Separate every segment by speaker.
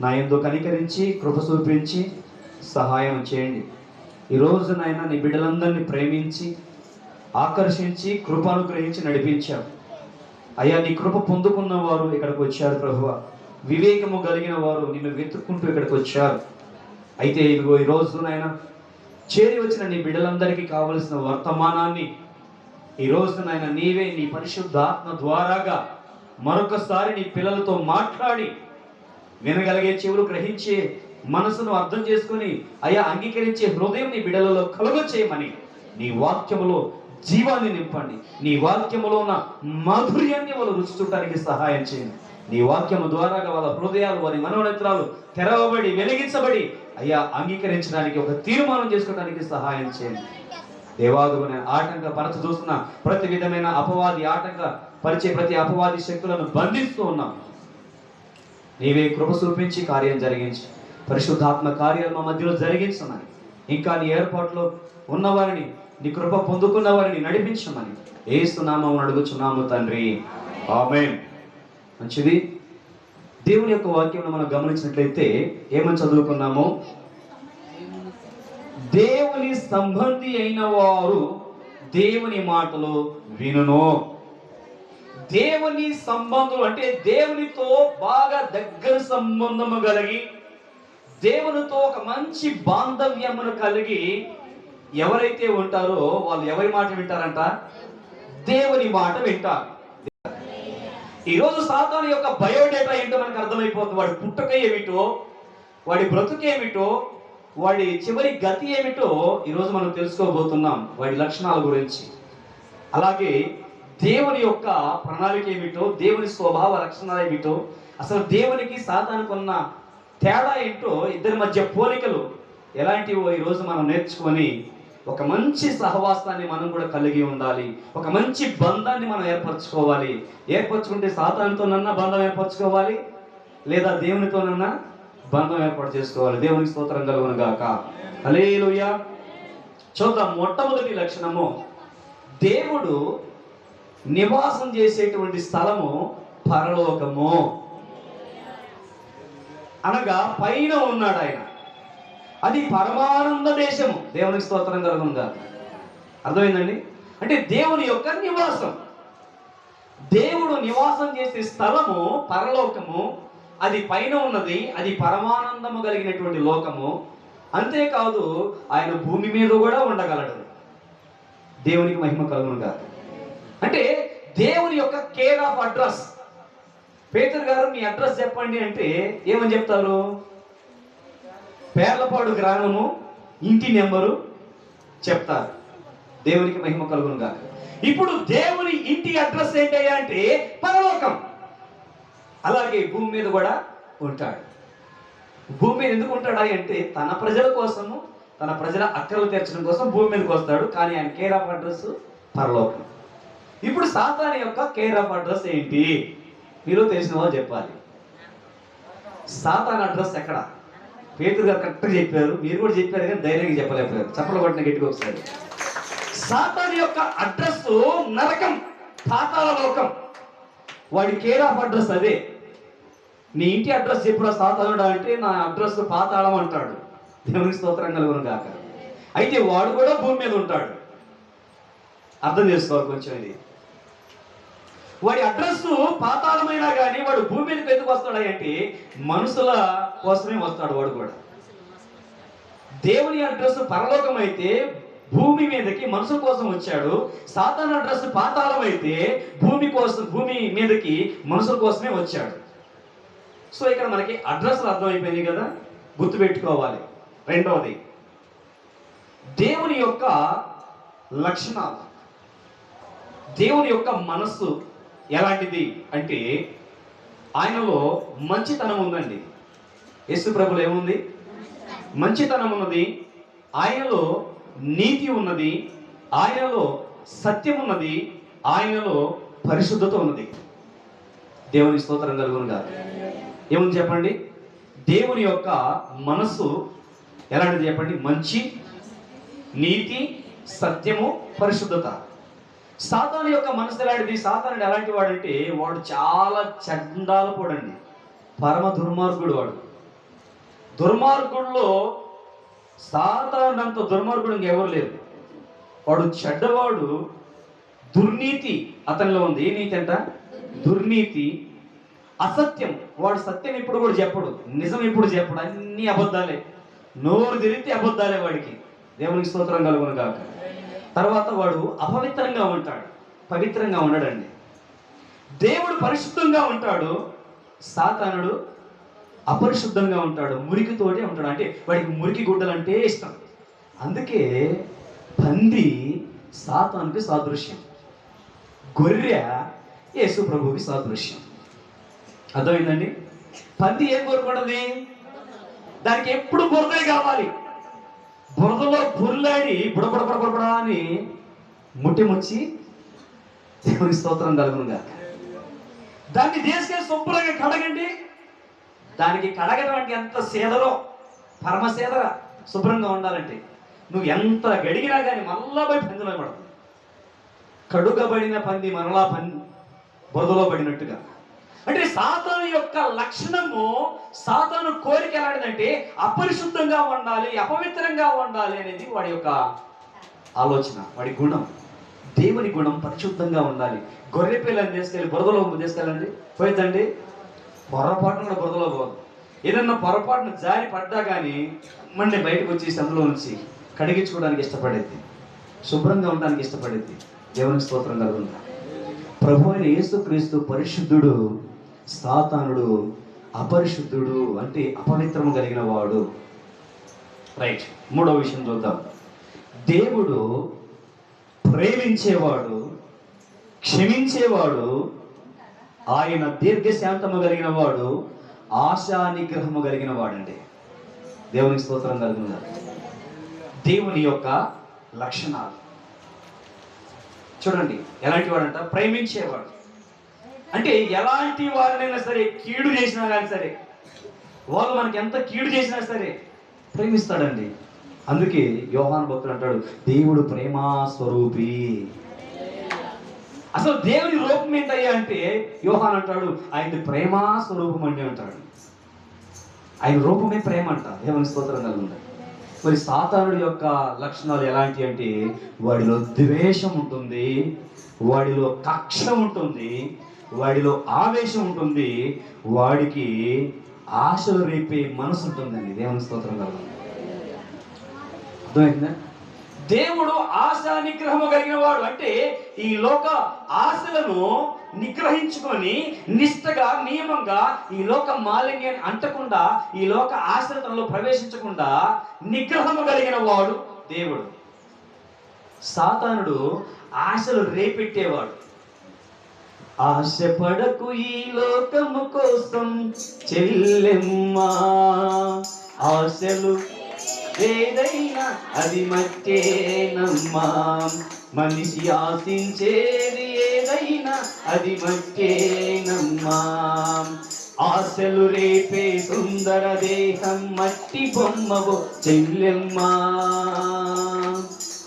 Speaker 1: నా ఎందు కనికరించి కృప చూపించి సహాయం చేయండి. ఈరోజు నాయన నీ బిడ్డలందరినీ ప్రేమించి ఆకర్షించి కృప అనుగ్రహించి నడిపించావు అయ్యా నీ కృప పొందుకున్న వారు ఇక్కడికి వచ్చారు ప్రభువ. వివేకము కలిగిన వారు నిన్ను వెతుక్కుంటూ ఇక్కడికి వచ్చారు. అయితే ఇదిగో ఈ రోజు నాయన చేరి వచ్చిన నీ బిడ్డలందరికీ కావలసిన వర్తమానాన్ని ఈ రోజు నాయన నీవే నీ పరిశుద్ధాత్మ ద్వారాగా మరొకసారి నీ పిల్లలతో మాట్లాడి వినగలిగే చెవులు గ్రహించే మనసును అర్థం చేసుకొని అయా అంగీకరించే హృదయం నీ బిడలలో కలుగ చేయమని నీ వాక్యములో జీవాన్ని నింపండి. నీ వాక్యములో ఉన్న మాధుర్యాన్ని వాళ్ళు రుచి సహాయం చేయండి. నీ వాక్యము ద్వారాగా వాళ్ళ హృదయాలు వారి మనోనేత్రాలు తెరవబడి వెలిగించబడి అయ్యా అంగీకరించడానికి ఒక తీర్మానం చేసుకోవడానికి సహాయం చేయండి. దేవాదుగుని ఆటంక పరచ చూస్తున్న ప్రతి విధమైన అపవాది ఆటంక పరిచే ప్రతి అపవాది శక్తులను బంధిస్తూ ఉన్నాం. నీవే కృప చూపించి కార్యం జరిగించి. పరిశుద్ధాత్మ కార్యాలు మా మధ్యలో జరిగించమని. ఇంకా నీ ఏర్పాట్లో ఉన్నవారిని నీ కృప పొందుకున్న వారిని నడిపించమని. ఏస్తున్నామని అడుగుచున్నాము తండ్రి. ఆమేన్. మంచిది? దేవుని యొక్క వాక్యం మనం గమనించినట్లయితే ఏమని చదువుకున్నాము? దేవుని సంబంధి అయిన వారు దేవుని మాటలు వినును. దేవుని సంబంధం అంటే దేవునితో బాగా దగ్గర సంబంధము కలిగి దేవునితో ఒక మంచి బాంధవ్యమును కలిగి ఎవరైతే ఉంటారో వాళ్ళు ఎవరి మాట వింటారంట? దేవుని మాట వింటారు. ఈరోజు సాతాను యొక్క బయోడేటా ఏంటో మనకు అర్థమైపోతుంది. వాడి పుట్టుక ఏమిటో వాడి బ్రతుకేమిటో వాడి చివరి గతి ఏమిటో ఈరోజు మనం తెలుసుకోబోతున్నాం. వాడి లక్షణాల గురించి. అలాగే దేవుని యొక్క ప్రణాళిక ఏమిటో దేవుని స్వభావ లక్షణాలు ఏమిటో అసలు దేవునికి సాతానికి ఉన్న తేడా ఏంటో ఇద్దరి మధ్య పోలికలు ఎలాంటివో ఈరోజు మనం నేర్చుకొని ఒక మంచి సహవాసాన్ని మనం కూడా కలిగి ఉండాలి. ఒక మంచి బంధాన్ని మనం ఏర్పరచుకోవాలి. ఏర్పరచుకుంటే సాతానితోనన్నా బంధం ఏర్పరచుకోవాలి లేదా దేవునితోనన్నా బంధం ఏర్పాటు చేసుకోవాలి. దేవునికి స్తోత్రం కలుగును గాక. హల్లెలూయా. చూద్దాం మొట్టమొదటి లక్షణము. దేవుడు నివాసం చేసేటువంటి స్థలము పరలోకము. అనగా పైన ఉన్నాడు ఆయన. అది పరమానంద దేశము. దేవునికి స్తోత్రం కలుగునుగా అర్థమైందండి? అంటే దేవుని యొక్క నివాసం. దేవుడు నివాసం చేసే స్థలము పరలోకము. అది పైన ఉన్నది అది పరమానందము కలిగినటువంటి లోకము. అంతేకాదు ఆయన భూమి మీద కూడా ఉండగలడు. దేవునికి మహిమ కలుగును కాదు అంటే దేవుని యొక్క కేర్ ఆఫ్ అడ్రస్ పేతురు గారు మీ అడ్రస్ చెప్పండి అంటే ఏమని చెప్తారు? పేర్లపాడు గ్రామము ఇంటి నెంబరు చెప్తారు. దేవునికి మహిమ కలుగును కాక ఇప్పుడు దేవుని ఇంటి అడ్రస్ ఏంటయ్యా అంటే పరలోకం. అలాగే భూమి మీద కూడా ఉంటాడు. భూమి మీద ఎందుకు ఉంటాడా అంటే తన ప్రజల కోసము తన ప్రజల అక్కలు తీర్చడం కోసం భూమి మీదకి వస్తాడు. కానీ ఆయన కేర్ ఆఫ్ అడ్రస్ పరలోకం. ఇప్పుడు సాతాన్ యొక్క కేర్ ఆఫ్ అడ్రస్ ఏంటి? మీరు తెలిసిన వాళ్ళు చెప్పాలి. సాతాన్ అడ్రస్ ఎక్కడ? పేతురు గారు కరెక్ట్గా చెప్పారు. మీరు కూడా చెప్పారు కానీ ధైర్యంగా చెప్పలేకపోయారు. చెప్పలు కొట్టిన గట్టిగా ఒకసారి. సాతాన్ యొక్క అడ్రస్ నరకం పాతాళ లోకం. వాడి కేర్ ఆఫ్ అడ్రస్ అదే. నీ ఇంటి అడ్రస్ చెప్పుడు సాతానుడు అంటే నా అడ్రస్ పాతాళం అంటాడు. దేవునికి స్తోత్రం కలుగును కాక అయితే వాడు కూడా భూమి మీద ఉంటాడు. అర్థం చేసుకోవాలి కొంచెం ఇది. వాడి అడ్రస్ పాతాళమైనా కానీ వాడు భూమి మీదకి ఎందుకు వస్తాడు అంటే మనుషుల కోసమే వస్తాడు వాడు కూడా. దేవుని అడ్రస్ పరలోకం అయితే భూమి మీదకి మనుషుల కోసం వచ్చాడు. సాతాన్ అడ్రస్ పాతాళం అయితే భూమి కోసం భూమి మీదకి మనుషుల కోసమే వచ్చాడు. సో ఇక్కడ మనకి అడ్రస్లు అర్థమైపోయింది కదా? గుర్తుపెట్టుకోవాలి. రెండవది దేవుని యొక్క లక్షణాలు. దేవుని యొక్క మనస్సు ఎలాంటిది అంటే ఆయనలో మంచితనం ఉందండి. యేసు ప్రభులు ఏముంది? మంచితనం ఉన్నది. ఆయనలో నీతి ఉన్నది. ఆయనలో సత్యం ఉన్నది. ఆయనలో పరిశుద్ధత ఉన్నది. దేవుని స్తోత్రం కలుగును కాదు ఏముంది చెప్పండి? దేవుని యొక్క మనస్సు ఎలాంటిది చెప్పండి? మంచి నీతి సత్యము పరిశుద్ధత. సాతాను యొక్క మనసు ఎలాంటిది? సాతానుడు ఎలాంటి వాడంటే వాడు చాలా చండాలపోడండి పరమ దుర్మార్గుడు వాడు. దుర్మార్గుల్లో సాతానంత దుర్మార్గుడు ఇంకెవరు లేరు. వాడు చెడ్డవాడు దుర్నీతి అతనిలో ఉంది. ఏ నీతి అంట? దుర్నీతి. అసత్యం. వాడు సత్యం ఇప్పుడు కూడా చెప్పడు. నిజం ఇప్పుడు చెప్పడు. అన్ని అబద్ధాలే. నోరు తిరిగితే అబద్ధాలే వాడికి. దేవునికి స్తోత్రం కలుగును కాక తర్వాత వాడు అపవిత్రంగా ఉంటాడు. పవిత్రంగా ఉండడండి. దేవుడు పరిశుద్ధంగా ఉంటాడు. సాతానుడు అపరిశుద్ధంగా ఉంటాడు. మురికితోటే ఉంటాడు. అంటే వాడికి మురికి గుడ్డలు అంటే ఇష్టం. అందుకే పంది సాతానికి సాదృశ్యం. గొర్రె యేసు ప్రభువుకి సాదృశ్యం. అర్థమైందండి? పంది ఏం కోరుకుంటుంది? దానికి ఎప్పుడు బురదే కావాలి? బురదలో బుర్లాడి బుడబుడ బుడబుడ అని ముట్టిముచ్చి దేవుని స్తోత్రం కలుగునుగా. దాన్ని తీసుకెళ్ళి శుభ్రంగా కడగండి. దానికి కడగడానికి ఎంత సేదలో పరమసేదర శుభ్రంగా ఉండాలంటే నువ్వు ఎంత గడిగినా కానీ మళ్ళా పోయి పందిలో పడదు కడుగబడిన పంది మరలా పంది బురదలో పడినట్టుగా. అంటే సాతాను యొక్క లక్షణము సాతాను కోరిక ఎలాంటిదంటే అపరిశుద్ధంగా ఉండాలి అపవిత్రంగా ఉండాలి అనేది వాడి యొక్క ఆలోచన వాడి గుణం. దేవుని గుణం పరిశుద్ధంగా ఉండాలి. గొర్రె పిల్లని తీసుకెళ్ళి బురదలో తీసుకెళ్ళండి. పోయిందండి పొరపాటున కూడా బురదలో పోదు ఏదన్నా పొరపాటున జారి పడ్డా కానీ మళ్ళీ బయటకు వచ్చేసి అందులో నుంచి కడిగించుకోవడానికి ఇష్టపడేది. శుభ్రంగా ఉండడానికి ఇష్టపడేది. దేవుని స్తోత్రం కలుగుందా ప్రభు అయిన యేసుక్రీస్తు పరిశుద్ధుడు సాతానుడు అపరిశుద్ధుడు అంటే అపవిత్రము కలిగిన వాడు. రైట్. మూడో విషయం చూద్దాం. దేవుడు ప్రేమించేవాడు క్షమించేవాడు ఆయన దీర్ఘశాంతము కలిగిన వాడు ఆశా నిగ్రహము కలిగిన వాడండి. దేవునికి స్తోత్రం కలిగిన దేవుని యొక్క లక్షణాలు. చూడండి ఎలాంటి వాడంట? ప్రేమించేవాడు. అంటే ఎలాంటి వారినైనా సరే కీడు చేసినా కానీ సరే వాళ్ళు మనకి ఎంత కీడు చేసినా సరే ప్రేమిస్తాడండి. అందుకే యోహాన్ భక్తులు అంటాడు దేవుడు ప్రేమా స్వరూపి. అసలు దేవుని రూపం ఏంటయ్యా అంటే యోహాన్ అంటాడు ఆయన ప్రేమా స్వరూపం అండి అంటాడు. ఆయన రూపమే ప్రేమ అంట దేవుని స్తోత్రం కలుగుంటాయి మరి సాతానుడి యొక్క లక్షణాలు ఎలాంటి అంటే వాడిలో ద్వేషం ఉంటుంది వాడిలో కక్ష ఉంటుంది వాడిలో ఆవేశం ఉంటుంది వాడికి ఆశలు రేపే మనసు ఉంటుందండి. దేవుని స్తోత్రం కదా అర్థమైందా? దేవుడు ఆశ నిగ్రహము కలిగిన వాడు. అంటే ఈ లోక ఆశలను నిగ్రహించుకొని నిష్టగా నియమంగా ఈ లోక మాలిన్యాన్ని అంటకుండా ఈ లోక ఆశ్రతంలో ప్రవేశించకుండా నిగ్రహము కలిగిన వాడు దేవుడు. సాతానుడు ఆశలు రేపెట్టేవాడు. ఆశపడకు ఈ లోకము కోసం చెల్లెమ్మా. ఆశలు ఏదైనా అది మట్టేనమ్మా. మనిషి ఆశించేది ఏదైనా అది మట్టేనమ్మా. ఆశలు రేపే సుందర దేహం మట్టి బొమ్మవు చెల్లెమ్మా.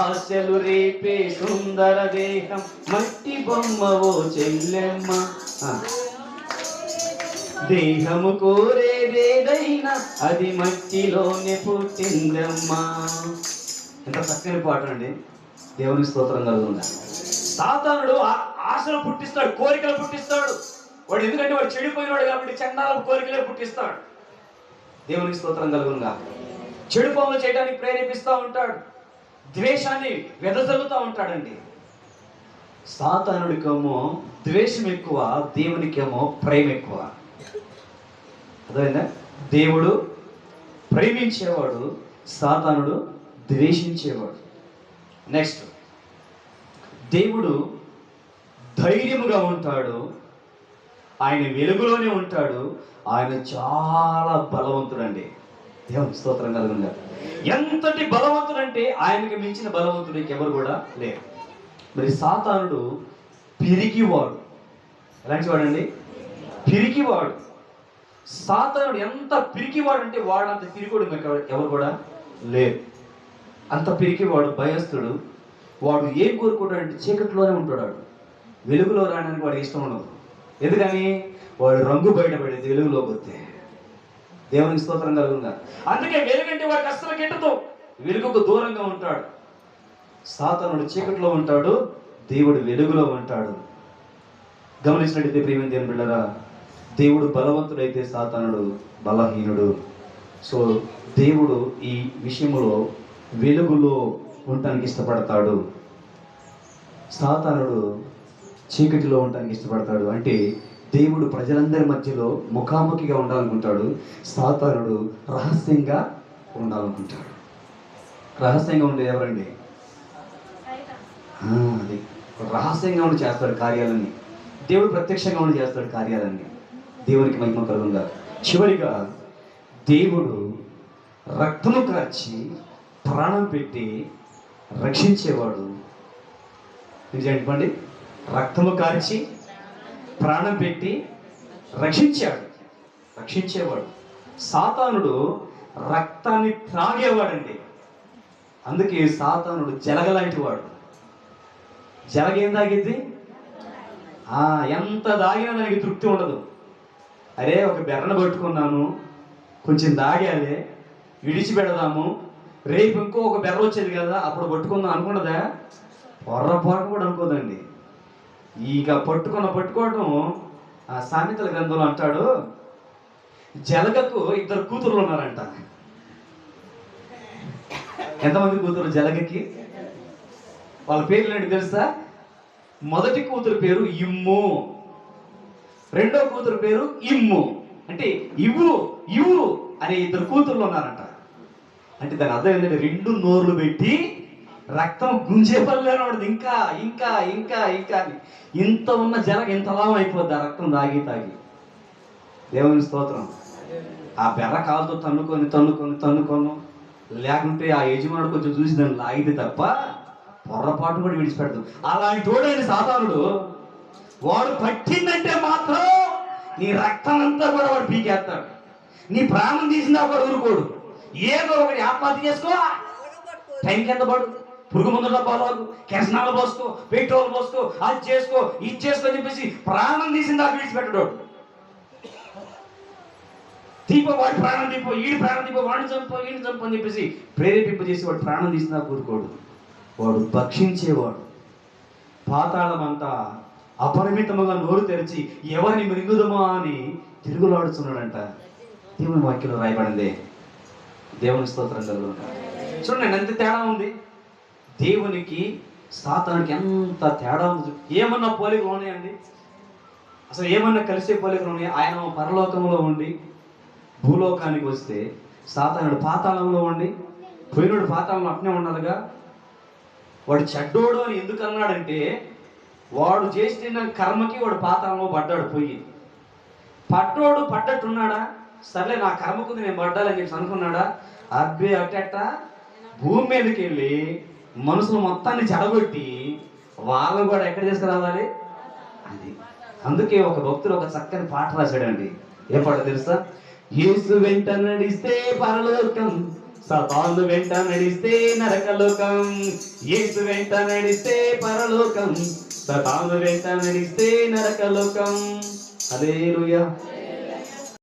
Speaker 1: ఆశలు రేపే సుందర దేహం. మట్టి బొమ్మవో చెల్లెమ్మ. దేహము కోరేదేదైనా అది మట్టిలోనే పుట్టిందమ్మా. ఎంత చక్కని పాట అండి దేవుని స్తోత్రం కలుగుందా సాతానుడు ఆ- ఆశలు పుట్టిస్తాడు కోరికలు పుట్టిస్తాడు. వాడు ఎందుకంటే వాడు చెడిపోయినాడు కాబట్టి చండాల కోరికలే పుట్టిస్తాడు. దేవునికి స్తోత్రం కలుగునుగా చెడు పనులు చేయడానికి ప్రేరేపిస్తూ ఉంటాడు. ద్వేషాన్ని వెదజల్లుతూ ఉంటాడండి. సాతానుడికేమో ద్వేషం ఎక్కువ దేవునికేమో ప్రేమ ఎక్కువ. అర్థమైందా? దేవుడు ప్రేమించేవాడు సాతానుడు ద్వేషించేవాడు. నెక్స్ట్ దేవుడు ధైర్యముగా ఉంటాడు ఆయన వెలుగులోనే ఉంటాడు ఆయన చాలా బలవంతుడండి. దేవుని స్తోత్రం కలుగుగా ఎంతటి బలవంతుడంటే ఆయనకి మించిన బలవంతుడు ఎవరు కూడా లేరు. మరి సాతానుడు పిరికివాడు. ఎలాంటి వాడండి? పిరికివాడు. సాతానుడు ఎంత పిరికివాడు అంటే వాడు అంత పిరికోడు ఎవరు కూడా లేరు. అంత పిరికివాడు భయస్తుడు వాడు ఏం కోరుకుంటాడు అంటే చీకట్లోనే ఉంటాడు వాడు. వెలుగులో రావడానికి వాడికి ఇష్టం ఉండదు. ఎందుకని? వాడు రంగు బయటపడేది వెలుగులోకి వస్తే. దేవునికి స్తోత్రం కలుగుగా అందుకే వెలుగంటే వాడికి అస్సలు గిట్టదు వెలుగుకు దూరంగా ఉంటాడు. సాతానుడు చీకటిలో ఉంటాడు. దేవుడు వెలుగులో ఉంటాడు. గమనించినట్టయితే ప్రియమైన దేవుని బిళ్ళరా దేవుడు బలవంతుడైతే సాతానుడు బలహీనుడు. సో దేవుడు ఈ విషయంలో వెలుగులో ఉండటానికి ఇష్టపడతాడు. సాతానుడు చీకటిలో ఉండటానికి ఇష్టపడతాడు. అంటే దేవుడు ప్రజలందరి మధ్యలో ముఖాముఖిగా ఉండాలనుకుంటాడు. సాతానుడు రహస్యంగా ఉండాలనుకుంటాడు. రహస్యంగా ఉండే ఎవరండి? అది. రహస్యంగా ఉండి చేస్తాడు కార్యాలన్నీ. దేవుడు ప్రత్యక్షంగా ఉండి చేస్తాడు కార్యాలన్నీ. దేవునికి మహిమ కలుగుగా చివరిగా దేవుడు రక్తము కార్చి ప్రాణం పెట్టి రక్షించేవాడు. నిజం చెప్పండి రక్తము కార్చి ప్రాణం పెట్టి రక్షించాడు. రక్షించేవాడు. సాతానుడు రక్తాన్ని త్రాగేవాడండి. అందుకే సాతానుడు జలగలాంటి వాడు జలగేం తాగింది? ఎంత తాగినా దానికి తృప్తి ఉండదు. అరే ఒక బెర్రను పట్టుకున్నాను. కొంచెం దాగాలి విడిచిపెడదాము రేపు ఇంకో ఒక బెర్ర వచ్చేది కదా అప్పుడు పట్టుకుందాం అనుకున్నదా? పొర్రపాటు కూడా అనుకోదండి. ఇక పట్టుకున్న పట్టుకోవటం ఆ సామెతల గ్రంథంలో అంటాడు జలగకు ఇద్దరు కూతురులు ఉన్నారంట. ఎంతమంది కూతురు జలగకి? వాళ్ళ పేర్లు ఏంటి తెలుసా? మొదటి కూతురు పేరు ఇమ్ము. రెండో కూతురు పేరు ఇమ్ము. అంటే ఇవ్వు ఇవ్వు అనే ఇద్దరు కూతుర్లు ఉన్నారంట. అంటే దాని అర్థం ఏంటంటే రెండు నోర్లు పెట్టి రక్తం గుంజే పల్లెలో ఇంకా ఇంకా ఇంకా ఇంకా అని. ఇంత ఉన్న జనం ఇంత లాభం అయిపోద్ది ఆ రక్తం తాగి తాగి. దేవుని స్తోత్రం. ఆ బెర్ర కాలుతో తన్నుకొని తన్నుకొని తన్నుకొను లేకుంటే ఆ యజమానుడు కొంచెం చూసి దాన్ని లాగితే తప్ప పొర్రపాటు కూడా విడిచిపెడతాం అలాంటి తోడైన సాధారణుడు వాడు పట్టిందంటే మాత్రం నీ రక్తం అంతా కూడా వాడు పీకేస్తాడు. నీ ప్రాణం తీసిందా కూడా ఊరుకోడు. ఏదో ఒకటి ఆత్మహత్య చేసుకో. టైం కింద పడు. పురుగు మందుల డబ్బాలు కెసనాలు పోసుకో పెట్రోల్ పోసుకో అది చేసుకో ఇది చేసుకో అని చెప్పేసి ప్రాణం తీసిందా విడిచిపెట్టడు. దీపో వాడి ప్రాణం దీపో ఈడి ప్రాణం దీపో వాడిని చంపో ఈడిని చంపు అని చెప్పేసి ప్రేరేపింపజేసి వాడు ప్రాణం తీసినా కూరుకోడు వాడు భక్షించేవాడు. పాతాళం అంతా అపరిమితముగా నోరు తెరిచి ఎవరిని మృగుదమా అని తిరుగులాడుతున్నాడంట దేవుని వాక్యంలో రాయబడింది. దేవుని స్తోత్రం చదువు చూడండి ఎంత తేడా ఉంది. దేవునికి సాతానికి ఎంత తేడా ఉంది. ఏమన్నా పోలికలు ఉన్నాయండి? అసలు ఏమన్నా కలిసే పోలికలు ఉన్నాయి? ఆయన పరలోకంలో ఉండి భూలోకానికి వస్తే సాతానుడు పాతాళంలో ఉండి పోయినోడు పాతాళంలో అట్నే ఉండాలిగా? వాడు చెడ్డోడు అని ఎందుకు అన్నాడంటే వాడు చేసిన కర్మకి వాడు పాతాళంలో పడ్డాడు పోయి. పడ్డోడు పడ్డట్టున్నాడా? సర్లే నా కర్మకు నేను పడ్డాలని చెప్పి అనుకున్నాడా? అబ్బే అట్టట భూమి మీదకి వెళ్ళి మనుషులు మొత్తాన్ని చెడగొట్టి వాళ్ళని కూడా ఎక్కడ తీసుకురావాలి? అది. అందుకే ఒక భక్తుడు ఒక చక్కని పాట రాశాడండి. ఏ పాట తెలుసా? యేసు వెంట నడిస్తే పరలోకం సతాను వెంట నడిస్తే నరకలోకం. యేసు వెంట నడిస్తే పరలోకం సతాను వెంట నడిస్తే నరకలోకం. హల్లెలూయా.